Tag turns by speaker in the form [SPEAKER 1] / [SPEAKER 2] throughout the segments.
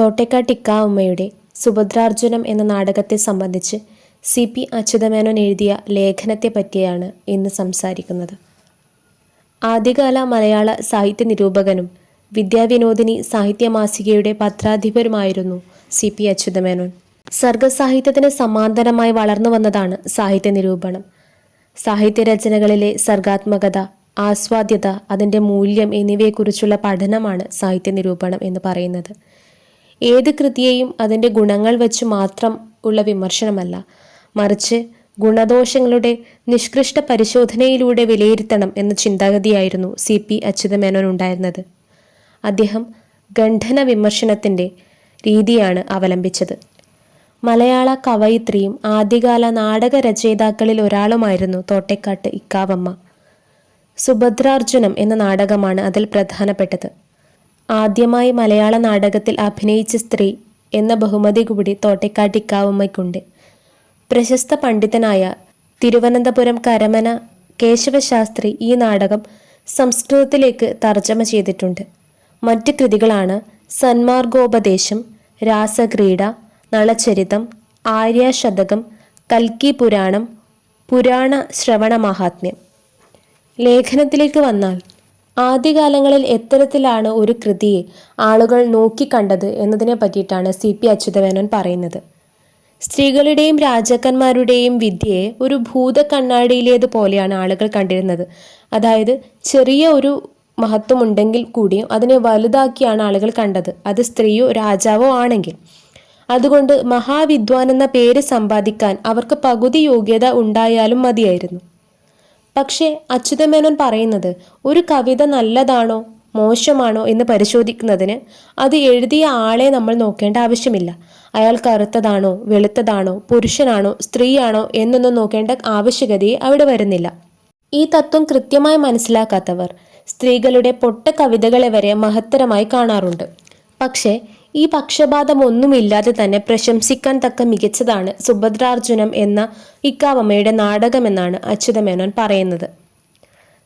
[SPEAKER 1] തോട്ടേക്കാട്ട് ഇക്കാവുമ്മയുടെ സുഭദ്രാർജുനം എന്ന നാടകത്തെ സംബന്ധിച്ച് സി പി അച്യുതമേനോൻ എഴുതിയ ലേഖനത്തെ പറ്റിയാണ് ഇന്ന് സംസാരിക്കുന്നത്. ആദ്യകാല മലയാള സാഹിത്യ നിരൂപകനും വിദ്യാവിനോദിനി സാഹിത്യ മാസികയുടെ പത്രാധിപരുമായിരുന്നു സി പി അച്യുതമേനോൻ. സർഗസാഹിത്യത്തിന് സമാന്തരമായി വളർന്നു വന്നതാണ് സാഹിത്യ നിരൂപണം. സാഹിത്യ രചനകളിലെ സർഗാത്മകത ആസ്വാദ്യത അതിന്റെ മൂല്യം എന്നിവയെക്കുറിച്ചുള്ള പഠനമാണ് സാഹിത്യ നിരൂപണം എന്ന് പറയുന്നത്. ഏത് കൃതിയെയും അതിന്റെ ഗുണങ്ങൾ വെച്ച് മാത്രം ഉള്ള വിമർശനമല്ല. മറിച്ച് ഗുണദോഷങ്ങളുടെ നിഷ്കൃഷ്ട പരിശോധനയിലൂടെ വിലയിരുത്തണം എന്ന ചിന്താഗതിയായിരുന്നു സി പി അച്യുതമേനോൻ ഉണ്ടായിരുന്നത്. അദ്ദേഹം ഖണ്ഡന വിമർശനത്തിന്റെ രീതിയാണ് അവലംബിച്ചത്. മലയാള കവയിത്രിയും ആദ്യകാല നാടക രചയിതാക്കളിൽ ഒരാളുമായിരുന്നു തോട്ടേക്കാട്ട് ഇക്കാവമ്മ. സുഭദ്രാർജുനം എന്ന നാടകമാണ് അതിൽ പ്രധാനപ്പെട്ടത്. ആദ്യമായി മലയാള നാടകത്തിൽ അഭിനയിച്ച സ്ത്രീ എന്ന ബഹുമതി കൂടി തോട്ടക്കാട്ടിക്കാവുമ്മയ്ക്കുണ്ട് പ്രശസ്ത പണ്ഡിതനായ തിരുവനന്തപുരം കരമന കേശവശാസ്ത്രി ഈ നാടകം സംസ്കൃതത്തിലേക്ക് തർജമ ചെയ്തിട്ടുണ്ട്. മറ്റ് കൃതികളാണ് സന്മാർഗോപദേശം രാസക്രീഡ നളചരിതം ആര്യാശതകം കൽക്കി പുരാണം പുരാണ ശ്രവണ മഹാത്മ്യം. ലേഖനത്തിലേക്ക് വന്നാൽ ആദ്യകാലങ്ങളിൽ എത്തരത്തിലാണ് ഒരു കൃതിയെ ആളുകൾ നോക്കിക്കണ്ടത് എന്നതിനെ പറ്റിയിട്ടാണ് സി പി അച്യുതമേനോൻ പറയുന്നത്. സ്ത്രീകളുടെയും രാജാക്കന്മാരുടെയും വിദ്യയെ ഒരു ഭൂത കണ്ണാടിയിലേതുപോലെയാണ് ആളുകൾ കണ്ടിരുന്നത്. അതായത് ചെറിയ ഒരു മഹത്വമുണ്ടെങ്കിൽ കൂടിയും അതിനെ വലുതാക്കിയാണ് ആളുകൾ കണ്ടത്. അത് സ്ത്രീയോ രാജാവോ ആണെങ്കിൽ. അതുകൊണ്ട് മഹാവിദ്വാൻ എന്ന പേര് സമ്പാദിക്കാൻ അവർക്ക് പകുതി യോഗ്യത ഉണ്ടായാലും മതിയായിരുന്നു. പക്ഷേ അച്യുതമേനോൻ പറയുന്നത് ഒരു കവിത നല്ലതാണോ മോശമാണോ എന്ന് പരിശോധിക്കുന്നതിന് അത് എഴുതിയ ആളെ നമ്മൾ നോക്കേണ്ട ആവശ്യമില്ല. അയാൾ കറുത്തതാണോ വെളുത്തതാണോ പുരുഷനാണോ സ്ത്രീയാണോ എന്നൊന്നും നോക്കേണ്ട ആവശ്യകതയെ അവിടെ വരുന്നില്ല. ഈ തത്വം കൃത്യമായി മനസ്സിലാക്കാത്തവർ സ്ത്രീകളുടെ പൊട്ട കവിതകളെ വരെ മഹത്തരമായി കാണാറുണ്ട്. പക്ഷേ ഈ പക്ഷപാതം ഒന്നുമില്ലാതെ തന്നെ പ്രശംസിക്കാൻ തക്ക മികച്ചതാണ് സുഭദ്രാർജുനം എന്ന ഇക്കാവമ്മയുടെ നാടകമെന്നാണ് അച്യുതമേനോൻ പറയുന്നത്.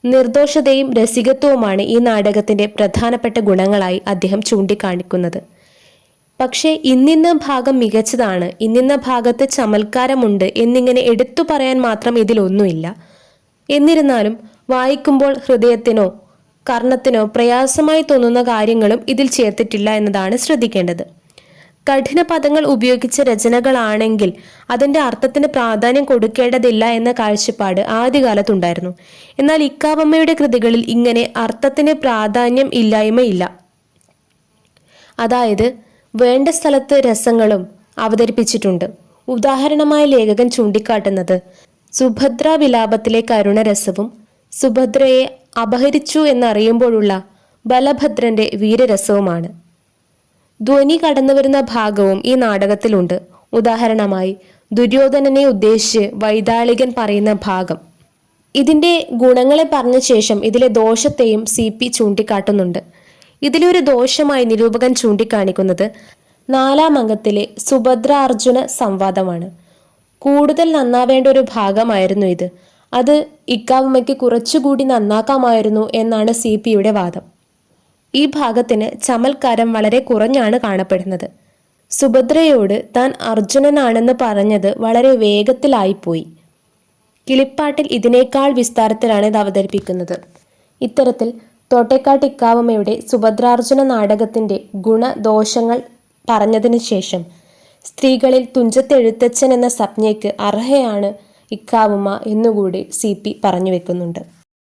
[SPEAKER 1] നിർദോഷതയും രസികത്വവുമാണ് ഈ നാടകത്തിന്റെ പ്രധാനപ്പെട്ട ഗുണങ്ങളായി അദ്ദേഹം ചൂണ്ടിക്കാണിക്കുന്നത്. പക്ഷേ ഇന്നിന്ന ഭാഗം മികച്ചതാണ് ഇന്നിന്ന ഭാഗത്ത് ചമൽക്കാരമുണ്ട് എന്നിങ്ങനെ എടുത്തു പറയാൻ മാത്രം ഇതിലൊന്നുമില്ല. എന്നിരുന്നാലും വായിക്കുമ്പോൾ ഹൃദയത്തിനോ കർണത്തിനോ പ്രയാസമായി തോന്നുന്ന കാര്യങ്ങളും ഇതിൽ ചേർത്തിട്ടില്ല എന്നതാണ് ശ്രദ്ധിക്കേണ്ടത്. കഠിന പദങ്ങൾ ഉപയോഗിച്ച രചനകളാണെങ്കിൽ അതിന്റെ അർത്ഥത്തിന് പ്രാധാന്യം കൊടുക്കേണ്ടതില്ല എന്ന കാഴ്ചപ്പാട് ആദ്യകാലത്തുണ്ടായിരുന്നു. എന്നാൽ ഇക്കാവമ്മയുടെ കൃതികളിൽ ഇങ്ങനെ അർത്ഥത്തിന് പ്രാധാന്യം ഇല്ലായ്മയില്ല. അതായത് വേണ്ട സ്ഥലത്ത് രസങ്ങളും അവതരിപ്പിച്ചിട്ടുണ്ട്. ഉദാഹരണമായ ലേഖകൻ ചൂണ്ടിക്കാട്ടുന്നത് സുഭദ്ര വിലാപത്തിലെ കരുണരസവും സുഭദ്രയെ അപഹരിച്ചു എന്നറിയുമ്പോഴുള്ള ബലഭദ്രന്റെ വീരരസവുമാണ്. ധ്വനി കടന്നുവരുന്ന ഭാഗവും ഈ നാടകത്തിലുണ്ട്. ഉദാഹരണമായി ദുര്യോധനനെ ഉദ്ദേശിച്ച് വൈതാളികൻ പറയുന്ന ഭാഗം. ഇതിന്റെ ഗുണങ്ങളെ പറഞ്ഞ ശേഷം ഇതിലെ ദോഷത്തെയും സി പി ചൂണ്ടിക്കാട്ടുന്നുണ്ട്. ഇതിലൊരു ദോഷമായി നിരൂപകൻ ചൂണ്ടിക്കാണിക്കുന്നത് നാലാം അംഗത്തിലെ സുഭദ്ര അർജുന സംവാദമാണ്. കൂടുതൽ നന്നാവേണ്ട ഒരു ഭാഗമായിരുന്നു ഇത്. അത് ഇക്കാവുമ്മയ്ക്ക് കുറച്ചുകൂടി നന്നാക്കാമായിരുന്നു എന്നാണ് സി പിയുടെ വാദം. ഈ ഭാഗത്തിന് ചമൽക്കാരം വളരെ കുറഞ്ഞാണ് കാണപ്പെടുന്നത്. സുഭദ്രയോട് താൻ അർജുനനാണെന്ന് പറഞ്ഞത് വളരെ വേഗത്തിലായിപ്പോയി. കിളിപ്പാട്ടിൽ ഇതിനേക്കാൾ വിസ്താരത്തിലാണ് ഇത് അവതരിപ്പിക്കുന്നത്. ഇത്തരത്തിൽ തോട്ടേക്കാട്ട് ഇക്കാവമ്മയുടെ സുഭദ്രാർജുന നാടകത്തിന്റെ ഗുണദോഷങ്ങൾ പറഞ്ഞതിന് ശേഷം സ്ത്രീകളിൽ തുഞ്ചത്തെഴുത്തച്ഛൻ എന്ന സ്വപ്നയ്ക്ക് അർഹയാണ് ഇക്കാവുമ്മ എന്നുകൂടി സി പി പറഞ്ഞു വെക്കുന്നുണ്ട്